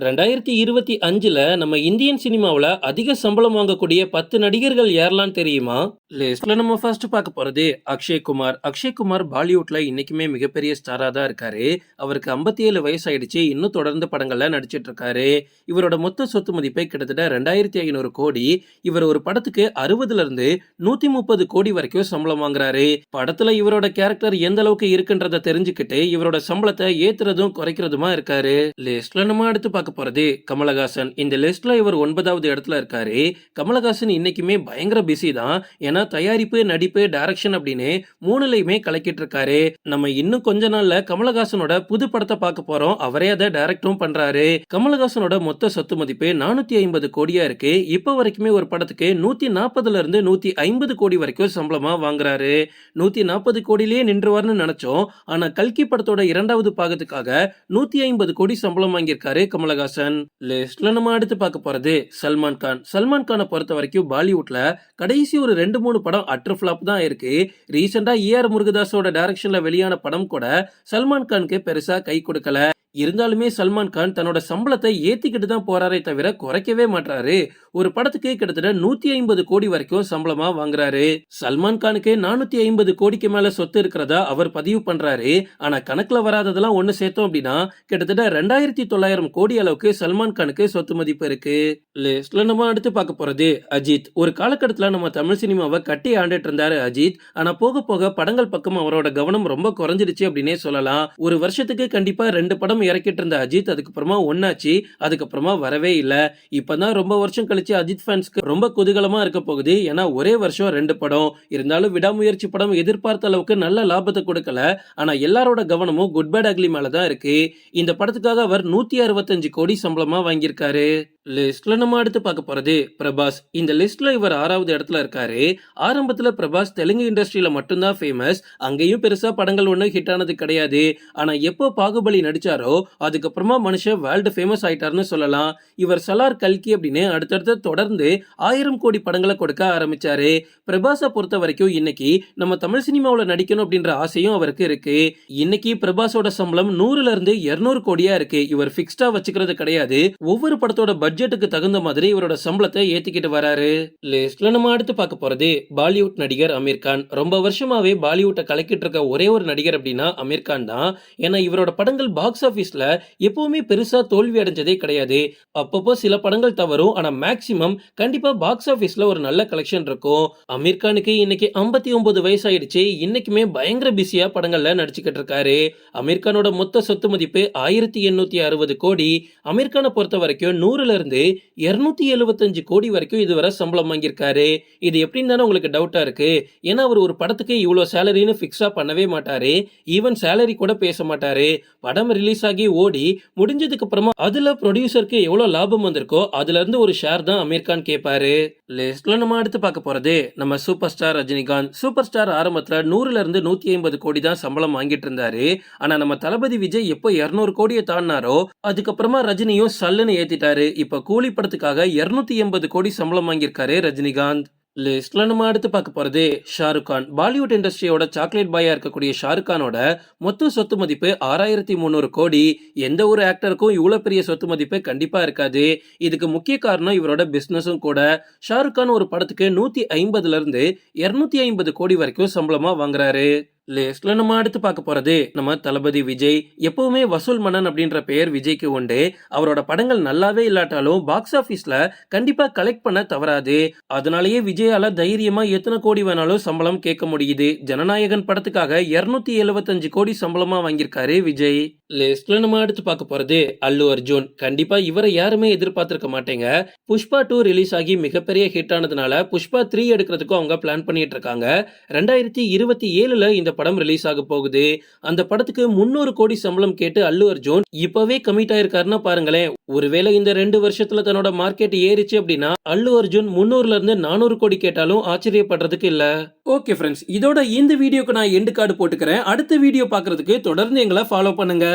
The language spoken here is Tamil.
ரெண்டாயிரத்தி இருபத்தி அஞ்சில் நம்ம இந்தியன் சினிமாவில் அதிக சம்பளம் வாங்கக்கூடிய பத்து நடிகர்கள் யாரெல்லாம் தெரியுமா? லிஸ்ட்ல நம்ம ஃபர்ஸ்ட் பார்க்க போகிறது அக்ஷய் குமார். அக்ஷய் குமார் பாலிவுட்ல இன்னைக்குமே மிகப்பெரிய ஸ்டாராக தான் இருக்காரு. அவருக்கு 57 ஏழு வயசு ஆயிடுச்சு இன்னும் தொடர்ந்து படங்கள்ல நடிச்சிட்டு இருக்காரு. இவரோட மொத்த சொத்து மதிப்பை கிட்டத்தட்ட ரெண்டாயிரத்தி ஐநூறு கோடி. இவர் ஒரு படத்துக்கு அறுபதுல இருந்து நூத்தி முப்பது கோடி வரைக்கும் சம்பளம் வாங்குறாரு. படத்துல இவரோட கேரக்டர் எந்த அளவுக்கு இருக்குன்றத தெரிஞ்சுக்கிட்டு இவரோட சம்பளத்தை ஏத்துறதும் குறைக்கிறதுமா இருக்காரு. லிஸ்ட்ல நம்ம அடுத்து பார்க்க போறது கமலஹாசன். இந்த லிஸ்ட்ல இவர் ஒன்பதாவது இடத்துல இருக்காரு. கமலஹாசன் இன்னைக்குமே பயங்கர பிஸி தான். ஏன்னா தயாரிப்பு நடிப்பு டைரக்ஷன் அப்படின்னு மூணுலையுமே கலக்கிட்டு இருக்காரு. நம்ம இன்னும் கொஞ்ச நாள்ல கமலஹாசனோட புது படத்தை பார்க்க போறோம். அவரே அதை டைரக்டும் பண்றாரு. கமலஹாசனோட மொத்த சொத்து மதிப்பு நானூத்தி ஐம்பது கோடியா இருக்கு. இப்ப வரைக்குமே ஒரு படத்துக்கு நூத்தி நாற்பதுல இருந்து நூத்தி ஐம்பது கோடி வரைக்கும் சம்பளமா வாங்குறாரு. நூத்தி நாற்பது கோடியிலேயே நின்றுவார்னு நினைச்சோம். ஆனா கல்கி படத்தோட இரண்டாவது பாகத்துக்காக நூத்தி ஐம்பது கோடி சம்பளம் வாங்கியிருக்காரு கமலஹாசன். லிஸ்ட்ல நம்ம அடுத்து பார்க்க போறது சல்மான் கான். சல்மான் கானை பொறுத்த வரைக்கும் பாலிவுட்ல கடைசி ஒரு ரெண்டு மூணு படம் அட்ரு ஃபிளாப் தான் இருக்கு. ரீசெண்டா ஆர் முருகதாஸோட டைரக்ஷன்ல வெளியான படம் கூட சல்மான் கானுக்கு பெருசா கை கொடுக்கல. இருந்தாலுமே சல்மான் கான் தன்னோட சம்பளத்தை ஏத்திக்கிட்டு தான் போறாரே தவிர குறைக்கவே மாட்டாரு ஒரு படத்துக்கு கிட்டத்தட்ட நூத்தி ஐம்பது கோடி வரைக்கும் சம்பளமா வாங்குறாரு. சல்மான் கானுக்கு நானூத்தி ஐம்பது கோடிக்கு மேல சொத்து இருக்கிறதா அவர் பதிவு பண்றாரு. ஆனா கணக்குல வராததெல்லாம் ஒண்ணு சேர்த்தோம் அப்படின்னா கிட்டத்தட்ட ரெண்டாயிரத்தி தொள்ளாயிரம் கோடி அளவுக்கு சல்மான் கானுக்கு சொத்து மதிப்பு இருக்கு. லிஸ்ட்ல நம்ம அடுத்து பார்க்க போறது அஜித். ஒரு காலகட்டத்துல நம்ம தமிழ் சினிமாவை கட்டி ஆண்டுட்டு இருந்தாரு அஜித். ஆனா போக போக படங்கள் பக்கம் அவரோட கவனம் ரொம்ப குறைஞ்சிருச்சு அப்படின்னே சொல்லலாம். ஒரு வருஷத்துக்கு கண்டிப்பா ரெண்டு படம் இறக்கிட்டு இருந்த அஜித் அதுக்கப்புறமா ஒன்னாச்சு அதுக்கப்புறமா வரவே இல்லை. இப்பதான் ரொம்ப வருஷம் கழிச்சு அஜித் ஃபேன்ஸ்க்கு ரொம்ப குதூகலமா இருக்க போகுது. ஏன்னா ஒரே வருஷம் ரெண்டு படம். இருந்தாலும் விடாமுயற்சி படம் எதிர்பார்த்த அளவுக்கு நல்ல லாபத்தை கொடுக்கல. ஆனா எல்லாரோட கவனமும் குட் பேட் அக்லி மேலதான் இருக்கு. இந்த படத்துக்காக அவர் நூத்தி அறுபத்தஞ்சு கோடி சம்பளமா வாங்கியிருக்காரு. லிஸ்ட்ல நம்ம அடுத்து பார்க்க போறது பிரபாஸ். இந்த லிஸ்ட்ல இவர் ஆறாவது இடத்துல இருக்காரு. ஆரம்பத்துல பிரபாஸ் தெலுங்கு இண்டஸ்ட்ரியில மட்டும்தான் ஃபேமஸ் அங்கேயும் பெருசா படங்கள் ஒன்றும் ஹிட் ஆனது கிடையாது. ஆனா எப்போ பாகுபலி நடிச்சாரோ அதுக்கப்புறமா மனுஷன் வேர்ல்டு ஃபேமஸ் ஆயிட்டாருன்னு சொல்லலாம். இவர் சலார் கல்கி அப்படின்னு அடுத்தடுத்து தொடர்ந்து ஆயிரம் கோடி படங்களை கொடுக்க ஆரம்பிச்சாரு. பிரபாஸை பொறுத்த வரைக்கும் இன்னைக்கு நம்ம தமிழ் சினிமாவில் நடிக்கணும் அப்படின்ற ஆசையும் அவருக்கு இருக்கு. இன்னைக்கு பிரபாஸோட சம்பளம் நூறுல இருந்து இருநூறு கோடியா இருக்கு. இவர் ஃபிக்ஸ்டா வச்சுக்கிறது கிடையாது. ஒவ்வொரு படத்தோட பட்ஜெட் பட்ஜெட்டுக்கு தகுந்த மாதிரி இவரோட சம்பளத்தை ஏத்திக்கிட்டு வராரு. லிஸ்ட்ல நம்ம அடுத்து பார்க்க போறது பாலிவுட் நடிகர் அமீர் கான். ரொம்ப வருஷமாவே பாலிவுட்டை கலக்கிட்டு இருக்க ஒரே ஒரு நடிகர் அப்படின்னா அமீர் கான் தான். ஏன்னா இவரோட படங்கள் பாக்ஸ் ஆபீஸ்ல எப்பவுமே பெருசா தோல்வி அடைஞ்சதே கிடையாது. அப்பப்போ சில படங்கள் தவறும் ஆனா மேக்சிமம் கண்டிப்பா பாக்ஸ் ஆபீஸ்ல ஒரு நல்ல கலெக்ஷன் இருக்கும். அமீர் கானுக்கு இன்னைக்கு ஐம்பத்தி ஒன்பது வயசாயிடுச்சு. இன்னைக்குமே பயங்கர பிஸியா படங்கள்ல நடிச்சுக்கிட்டு இருக்காரு. அமீர் கானோட மொத்த சொத்து மதிப்பு ஆயிரத்தி எண்ணூத்தி அறுபது கோடி. அமீர் கானை பொறுத்த வரைக்கும் நூறுல இருந்து இருநூத்தி எழுபத்தஞ்சு கோடி வரைக்கும் இதுவரை சம்பளம் வாங்கியிருக்காரு. இது எப்படின்னு தானே உங்களுக்கு டவுட்டா இருக்கு. ஏன்னா அவர் ஒரு படத்துக்கு இவ்வளோ சேலரின்னு ஃபிக்ஸா பண்ணவே மாட்டாரு. ஈவன் சேலரி கூட பேச மாட்டாரு. படம் ரிலீஸ் ஆகி ஓடி முடிஞ்சதுக்கு அப்புறமா அதுல ப்ரொடியூசருக்கு எவ்வளவு லாபம் வந்திருக்கோ அதுல இருந்து ஒரு ஷேர் தான் அமீர் கேட்பாரு லிஸ்ட்ல நம்ம அடுத்து பார்க்க போறது நம்ம super star Rajinikanth. Super star ஆரம்பத்துல நூறுல இருந்து நூத்தி ஐம்பது கோடி தான் சம்பளம் வாங்கிட்டு இருந்தாரு. ஆனா நம்ம தளபதி விஜய் எப்போ இருநூறு கோடியை தாண்டினாரோ அதுக்கப்புறமா ரஜினியும் சல்லுன்னு ஏத்திட்டாரு. இப்ப கூலி படத்துக்காக இருநூத்தி எண்பது கோடி சம்பளம் வாங்கியிருக்காரு ரஜினிகாந்த். லிஸ்ட்ல நம்ம அடுத்து பார்க்க போறது ஷாருக் கான். பாலிவுட் இண்டஸ்ட்ரியோட சாக்லேட் பாயா இருக்கக்கூடிய ஷாருக் கானோட மொத்த சொத்து மதிப்பு ஆறாயிரத்தி முந்நூறு கோடி. எந்த ஒரு ஆக்டருக்கும் இவ்வளவு பெரிய சொத்து மதிப்பு கண்டிப்பா இருக்காது. இதுக்கு முக்கிய காரணம் இவரோட பிசினஸும் கூட. ஷாருக் கான் ஒரு படத்துக்கு நூத்தி ஐம்பதுல இருந்து இருநூத்தி ஐம்பது கோடி வரைக்கும் சம்பளமா வாங்குறாரு. லிஸ்ட்ல நம்ம அடுத்து பார்க்க போறது நம்ம தளபதி விஜய் எப்பவுமே வசூல் மன்னன் அப்படின்ற பெயர் விஜய்க்கு உண்டு. அவரோட படங்கள் நல்லாவே இல்லாட்டாலும் பாக்ஸ் ஆபீஸ்ல கண்டிப்பா கலெக்ட் பண்ண தவறாது. அதனாலேயே விஜயால தைரியமா எத்தனை கோடி வேணாலும் சம்பளம் கேட்க முடியுது. ஜனநாயகன் படத்துக்காக இருநூத்தி எழுபத்தஞ்சு கோடி சம்பளமா வாங்கியிருக்காரு விஜய். லிஸ்ட்ல நம்ம அடுத்து பார்க்க போறது அல்லு அர்ஜுன். கண்டிப்பா இவரை யாருமே எதிர்பார்த்திருக்க மாட்டேங்க. புஷ்பா டூ ரிலீஸ் ஆகி மிகப்பெரிய ஹிட் ஆனதுனால புஷ்பா த்ரீ எடுக்கிறதுக்கும் அவங்க பிளான் பண்ணிட்டு இருக்காங்க. ரெண்டாயிரத்தி இருபத்தி ஏழுல இந்த படம் ரிலீஸ் ஆக போகுது. அந்த படத்துக்கு முன்னூறு கோடி சம்பளம் கேட்டு அல்லு அர்ஜுன் இப்பவே கமிட் ஆயிருக்காருன்னா பாருங்களேன். ஒருவேளை இந்த ரெண்டு வருஷத்துல தன்னோட மார்க்கெட் ஏறிச்சு அப்படின்னா அல்லு அர்ஜுன் முன்னூறுல இருந்து நானூறு கோடி கேட்டாலும் ஆச்சரியப்படுறதுக்கு இல்ல. ஓகே ஃப்ரெண்ட்ஸ் இதோட இந்த வீடியோக்கு நான் எண்டு கார்டு போட்டுக்கிறேன். அடுத்த வீடியோ பாக்குறதுக்கு தொடர்ந்து எங்களை ஃபாலோ பண்ணுங்க.